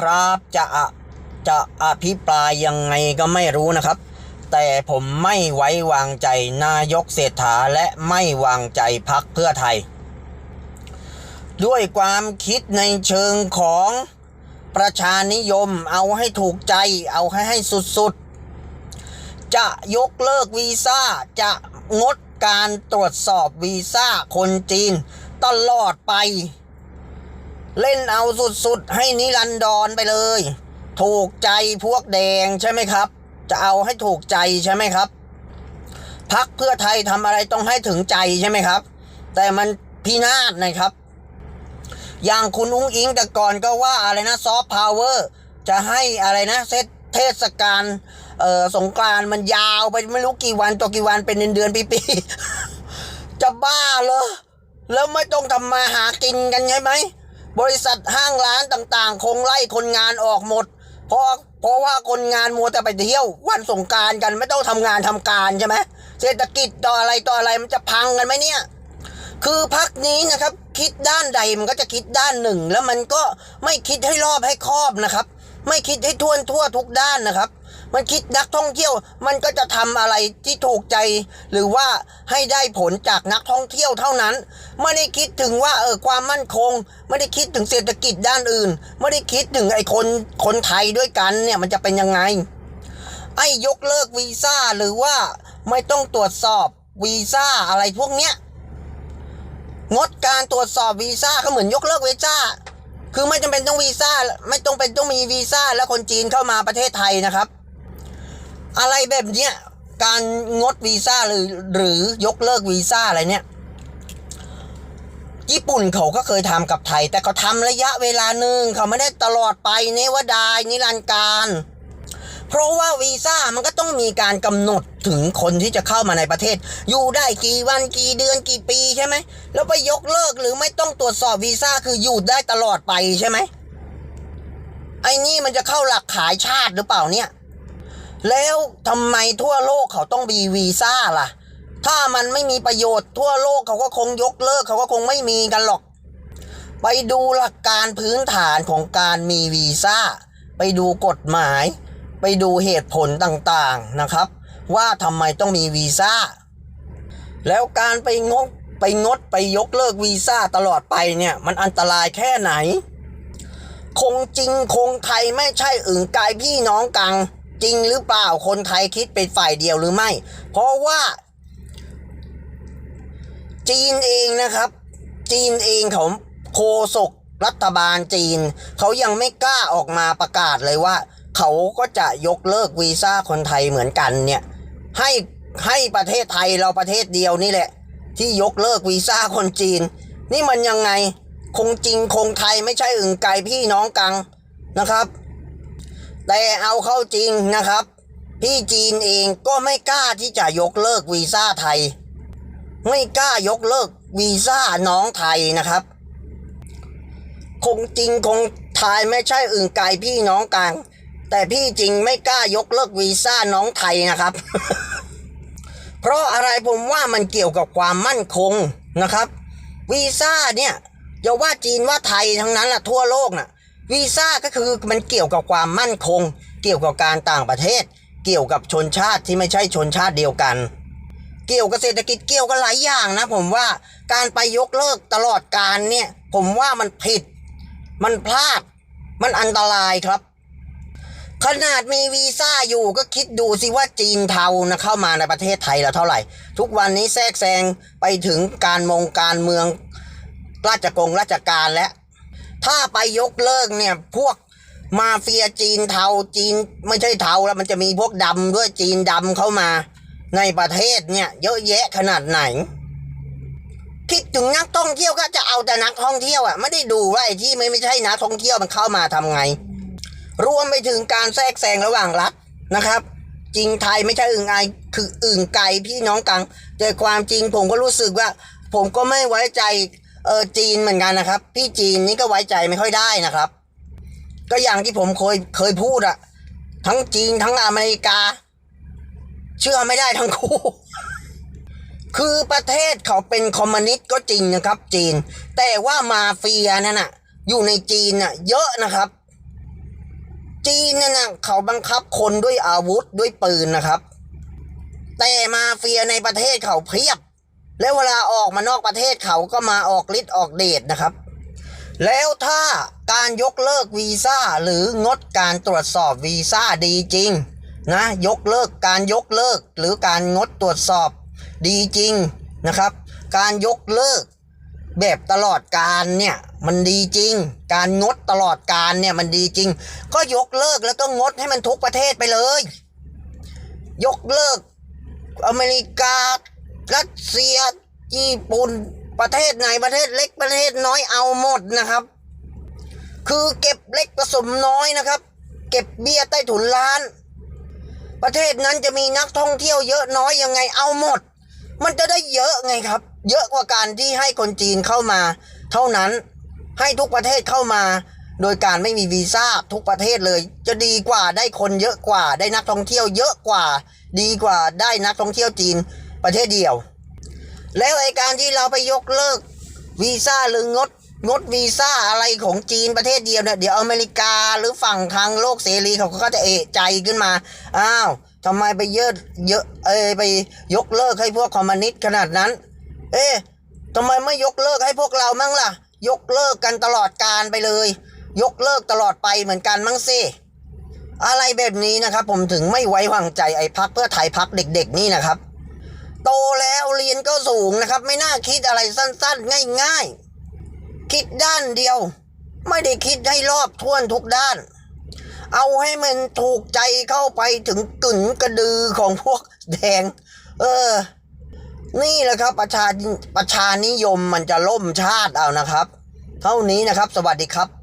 ครับ จะจะอภิปรายยังไงก็ไม่รู้นะครับ แต่ผมไม่ไว้วางใจนายกเศรษฐาและไม่วางใจพักเพื่อไทย ด้วยความคิดในเชิงของประชานิยมเอาให้ถูกใจเอาให้ให้สุดๆ จะยกเลิกวีซ่าจะงดการตรวจสอบวีซ่าคนจีน ตลอดไป เล่นเอาสุดๆ ให้นิรันดรไปเลย ถูกใจพวกแดงใช่ไหมครับ จะเอาให้ถูกใจใช่ไหมครับ พักเพื่อไทยทำอะไรต้องให้ถึงใจใช่ไหมครับ แต่มันพินาศนะครับ อย่างคุณอุ้งอิงแต่ก่อนก็ว่าอะไรนะซอฟต์พาวเวอร์จะให้อะไรนะเซตเทศกาลเอ่อสงกรานมันยาวไปไม่รู้กี่วันตัวกี่วันเป็นเดือนเดือนๆปีๆจะบ้าเหรอแล้วไม่ต้องทำมาหากินกันใช่ไหม บริษัทห้างร้านต่างๆ คงไล่คนงานออกหมด เพราะเพราะว่าคนงานมัวแต่ไปเที่ยววันสงการกันไม่ต้องทำงานทำการใช่ไหมเศรษฐกิจต่ออะไรต่ออะไรมันจะพังกันไหมเนี่ย คือพักนี้นะครับ คิดด้านใดมันก็จะคิดด้านหนึ่ง แล้วมันก็ไม่คิดให้รอบให้ครอบนะครับ ไม่คิดให้ทั่วทั่วทุกด้านนะครับ มันคิดนักท่องเที่ยว มันก็จะทำอะไรที่ถูกใจ หรือว่าให้ได้ผลจากนักท่องเที่ยวเท่านั้น ไม่ได้คิดถึงว่าเออความมั่นคง ไม่ได้คิดถึงเศรษฐกิจด้านอื่น ไม่ได้คิดถึงไอ้คนคนไทยด้วยกันเนี่ยมันจะเป็นยังไง ไอ้ยกเลิกวีซ่าหรือว่าไม่ต้องตรวจสอบวีซ่าอะไรพวกเนี้ยงดการตรวจสอบวีซ่าก็เหมือนยกเลิกวีซ่า คือไม่จำเป็นต้องวีซ่า ไม่ต้องเป็นต้องมีวีซ่าแล้วคนจีนเข้ามาประเทศไทยนะครับ อะไรแบบเนี้ยการงดวีซ่าหรือหรือยกเลิกวีซ่าอะไรเนี่ย ญี่ปุ่นเขาก็เคยทำกับไทย แต่เขาทำระยะเวลาหนึ่งเขาไม่ได้ตลอดไปเนวดายนิรันดร์การ เพราะว่าวีซ่ามันก็ต้องมีการกำหนดถึงคนที่จะเข้ามาในประเทศ อยู่ได้กี่วันกี่เดือนกี่ปีใช่ไหมแล้วไปยกเลิกหรือไม่ต้องตรวจสอบวีซ่าคืออยู่ได้ตลอดไปใช่ไหมไอ้นี่มันจะเข้าหลักขายชาติหรือเปล่าเนี่ย แล้วทำไมทั่วโลกเขาต้องมีวีซ่าล่ะ ถ้ามันไม่มีประโยชน์ทั่วโลกเขาก็คงยกเลิกเขาก็คงไม่มีกันหรอก ไปดูหลักการพื้นฐานของการมีวีซ่า ไปดูกฎหมาย ไปดูเหตุผลต่างๆนะครับ ว่าทำไมต้องมีวีซ่า แล้วการไปงดไปงดไปยกเลิกวีซ่าตลอดไปเนี่ยมันอันตรายแค่ไหน คงจริงคงไทยไม่ใช่อึ่งกายพี่น้องกัง จริงหรือเปล่าคนไทยคิดเป็นฝ่ายเดียวหรือไม่ เพราะว่า จีนเองนะครับ จีนเองเขาโคศกรัฐบาลจีน เขายังไม่กล้าออกมาประกาศเลยว่า เขาก็จะยกเลิกวีซ่าคนไทยเหมือนกันเนี่ย ให้ให้ประเทศไทยเราประเทศเดียวนี่แหละ ที่ยกเลิกวีซ่าคนจีน นี่มันยังไง คงจริงคงไทยไม่ใช่อึ่งไก่พี่น้องกังนะครับ แต่เอาเข้าจริงนะครับพี่จีนเองก็ไม่กล้าที่จะยกเลิกวีซ่าไทย ไม่กล้ายกเลิกวีซ่าน้องไทยนะครับ คงจริงคงไทยไม่ใช่อึ่งไก่พี่น้องกลาง แต่พี่จริงไม่กล้ายกเลิกวีซ่าน้องไทยนะครับ เพราะอะไรผมว่ามันเกี่ยวกับความมั่นคงนะครับ วีซ่าเนี่ยอย่าว่าจีนว่าไทยทั้งนั้นแหละทั่วโลกน่ะ วีซ่าก็คือมันเกี่ยวกับความมั่นคง เกี่ยวกับการต่างประเทศ เกี่ยวกับชนชาติที่ไม่ใช่ชนชาติเดียวกัน เกี่ยวกับเศรษฐกิจเกี่ยวกับหลายอย่างนะ ผมว่าการไปยกเลิกตลอดการเนี่ย ผมว่ามันผิด มันพลาด มันอันตรายครับ ขนาดมีวีซ่าอยู่ก็คิดดูสิว่าจีนเทานะเข้ามาในประเทศไทยแล้วเท่าไหร่ ทุกวันนี้แทรกแซงไปถึงการมงการเมืองราชกงราชการแล้ว ถ้าไปยกเลิกเนี่ยพวกมาเฟียจีนเทาจีนไม่ใช่เทาแล้วมันจะมีพวกดำด้วยจีนดำเข้ามา ในประเทศเนี่ย เยอะแยะขนาดไหน คิดถึงนักท่องเที่ยวก็จะเอาแต่นักท่องเที่ยวอะไม่ได้ดูว่าไอ้ที่ไม่ไม่ใช่นักท่องเที่ยวมันเข้ามาทำไง รวมไปถึงการแทรกแซงระหว่างรัฐนะครับ จริงไทยไม่ใช่อึ่งไอคืออึ่งไก่พี่น้องกัง แต่ความจริงผมก็รู้สึกว่า ผมก็ไม่ไว้ใจ เออจีนเหมือนกันนะครับ พี่จีนนี่ก็ไว้ใจไม่ค่อยได้นะครับ ก็อย่างที่ผมเคยเคยพูดอะทั้งจีนทั้งอเมริกา เชื่อไม่ได้ทั้งคู่ คือประเทศเขาเป็นคอมมิวนิสต์ก็จริงนะครับ จีน แต่ว่ามาเฟียนั่นน่ะ อยู่ในจีนน่ะ เยอะนะครับ จีนนี่ยนะเขาบังคับคนด้วยอาวุธด้วยปืนนะครับ แต่มาเฟียในประเทศเขาเพียบ แล้วเวลาออกมานอกประเทศเขาก็มาออกฤทธิ์ออกเดชนะครับ แล้วถ้าการยกเลิกวีซ่าหรืองดการตรวจสอบวีซ่าดีจริงนะยกเลิกการยกเลิกหรือการงดตรวจสอบดีจริงนะครับ การยกเลิกแบบตลอดการเนี่ยมันดีจริง การงดตลอดการเนี่ยมันดีจริง ก็ยกเลิกแล้วก็งดให้มันทุกประเทศไปเลย ยกเลิกอเมริกา รัสเซียญี่ปุ่นประเทศไหนประเทศเล็กประเทศน้อยเอาหมดนะครับ คือเก็บเล็กผสมน้อยนะครับ เก็บเบี้ยใต้ถุนร้าน ประเทศนั้นจะมีนักท่องเที่ยวเยอะน้อยยังไงเอาหมด มันจะได้เยอะไงครับ เยอะกว่าการที่ให้คนจีนเข้ามา เท่านั้นให้ทุกประเทศเข้ามา โดยการไม่มีวีซ่าทุกประเทศเลย จะดีกว่าได้คนเยอะกว่า ได้นักท่องเที่ยวเยอะกว่า ดีกว่าได้นักท่องเที่ยวจีน ประเทศเดียว แล้วไอการที่เราไปยกเลิกวีซ่าหรืองดงดวีซ่าอะไรของจีนประเทศเดียวเนี่ยเดี๋ยวอเมริกาหรือฝั่งทางโลกเสรีเขาก็จะเอะใจขึ้นมา อ้าวทำไมไปเยอะเยอะเอไปยกเลิกให้พวกคอมมิวนิสต์ขนาดนั้น เอ๊ะทำไมไม่ยกเลิกให้พวกเรามั่งล่ะ ยกเลิกกันตลอดการไปเลย ยกเลิกตลอดไปเหมือนกันมั่งสิอะไรแบบนี้นะครับ ผมถึงไม่ไว้วางใจไอ้พักเพื่อไทยพักเด็ก ๆ นี่นะครับ โตแล้วเรียนก็สูงนะครับ ไม่น่าคิดอะไรสั้นๆ ง่ายๆ คิดด้านเดียว ไม่ได้คิดให้รอบท้วนทุกด้าน เอาให้มันถูกใจเข้าไปถึงกึ่นกระดือของพวกแดง เออ นี่แหละครับประชาประชานิยมมันจะล่มชาติเอานะครับ เท่านี้นะครับ สวัสดีครับ